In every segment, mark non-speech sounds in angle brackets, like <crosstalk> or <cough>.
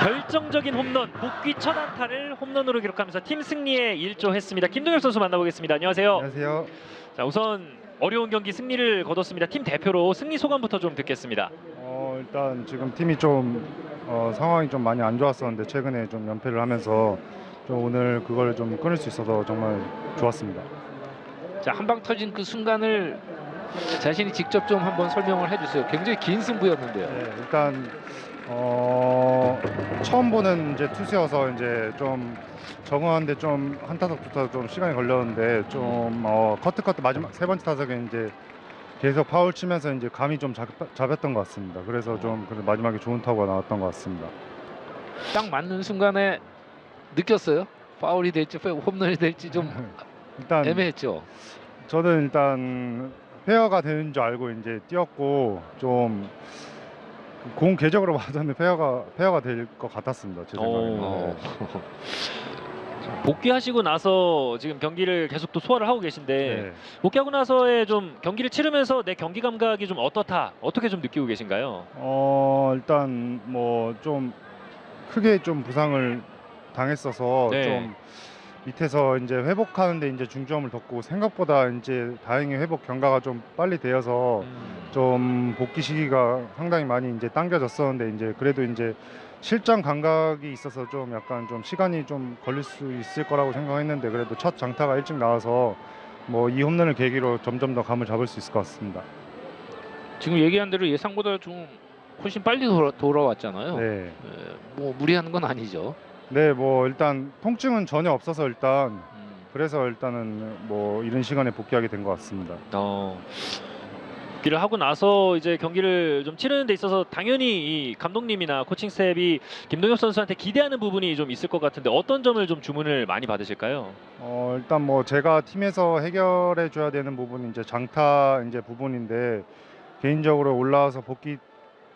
결정적인 홈런 복귀 첫 안타를 홈런으로 기록하면서 팀 승리에 일조했습니다. 김동엽 선수 만나보겠습니다. 안녕하세요. 안녕하세요. 자 우선 어려운 경기 승리를 거뒀습니다. 팀 대표로 승리 소감부터 좀 듣겠습니다. 어, 일단 지금 팀이 좀 어, 상황이 좀 많이 안 좋았었는데 최근에 좀 연패를 하면서 좀 오늘 그걸 좀 끊을 수 있어서 정말 좋았습니다. 자, 한 방 터진 그 순간을 자신이 직접 좀 한번 설명을 해주세요. 굉장히 긴 승부였는데요. 네, 일단 어, 처음 보는 이제 투수여서 이제 좀 적응하는데 좀 한 타석 두 타석 좀 시간이 걸렸는데 좀 어, 커트 커트 마지막 세 번째 타석에 이제 계속 파울 치면서 이제 감이 좀 잡, 잡혔던 것 같습니다. 그래서 좀 그래도 마지막에 좋은 타구가 나왔던 것 같습니다. 딱 맞는 순간에 느꼈어요. 파울이 될지 홈런이 될지 좀 <laughs> 일단 애매했죠. 저는 일단 페어가 되는 줄 알고 이제 뛰었고 좀 공 궤적으로 맞았는데 페어가 페어가 될 것 같았습니다. 제 생각에는. 어. <laughs> 복귀하시고 나서 지금 경기를 계속 또 소화를 하고 계신데 네. 복귀하고 나서의 좀 경기를 치르면서 내 경기 감각이 좀 어떻다 어떻게 좀 느끼고 계신가요? 어 일단 뭐 좀 크게 좀 부상을 당했어서 네. 좀 밑에서 이제 회복하는데 이제 중점을 뒀고 생각보다 이제 다행히 회복 경과가 좀 빨리 되어서 음. 좀 복귀 시기가 상당히 많이 이제 당겨졌었는데 이제 그래도 이제 실전 감각이 있어서 좀 약간 좀 시간이 좀 걸릴 수 있을 거라고 생각했는데 그래도 첫 장타가 일찍 나와서 뭐 이 홈런을 계기로 점점 더 감을 잡을 수 있을 것 같습니다. 지금 얘기한 대로 예상보다 좀 훨씬 빨리 돌아, 돌아왔잖아요. 네. 예, 뭐 무리하는 건 아니죠. 네, 뭐 일단 통증은 전혀 없어서 일단 음. 그래서 일단은 뭐 이런 시간에 복귀하게 된 것 같습니다. 어. 복귀를 하고 나서 이제 경기를 좀 치르는 데 있어서 당연히 이 감독님이나 코칭 스텝이 김동엽 선수한테 기대하는 부분이 좀 있을 것 같은데 어떤 점을 좀 주문을 많이 받으실까요? 어 일단 뭐 제가 팀에서 해결해 줘야 되는 부분이 이제 장타 이제 부분인데 개인적으로 올라와서 복귀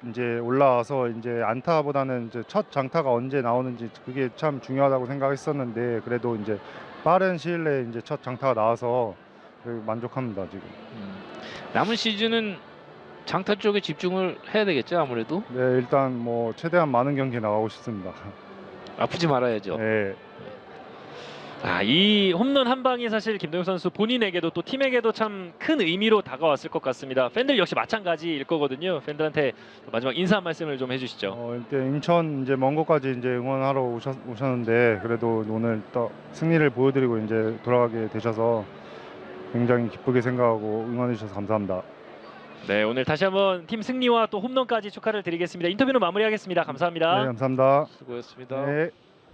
이제 올라와서 이제 안타보다는 이제 첫 장타가 언제 나오는지 그게 참 중요하다고 생각했었는데 그래도 이제 빠른 시일 내에 이제 첫 장타가 나와서 그 만족합니다 지금. 음. 남은 시즌은 장타 쪽에 집중을 해야 되겠죠 아무래도 네 일단 뭐 최대한 많은 경기 나가고 싶습니다. 아프지 말아야죠. 네. 아, 이 홈런 한 방이 사실 김동엽 선수 본인에게도 또 팀에게도 참 큰 의미로 다가왔을 것 같습니다. 팬들 역시 마찬가지일 거거든요. 팬들한테 마지막 인사 한 말씀을 좀 해주시죠. 어, 일단 인천 이제 먼 곳까지 이제 응원하러 오셨, 오셨는데 그래도 오늘 또 승리를 보여드리고 이제 돌아가게 되셔서 굉장히 기쁘게 생각하고 응원해 주셔서 감사합니다. 네, 오늘 다시 한번 팀 승리와 또 홈런까지 축하를 드리겠습니다. 인터뷰는 마무리하겠습니다. 감사합니다. 네, 감사합니다. 수고했습니다. 네.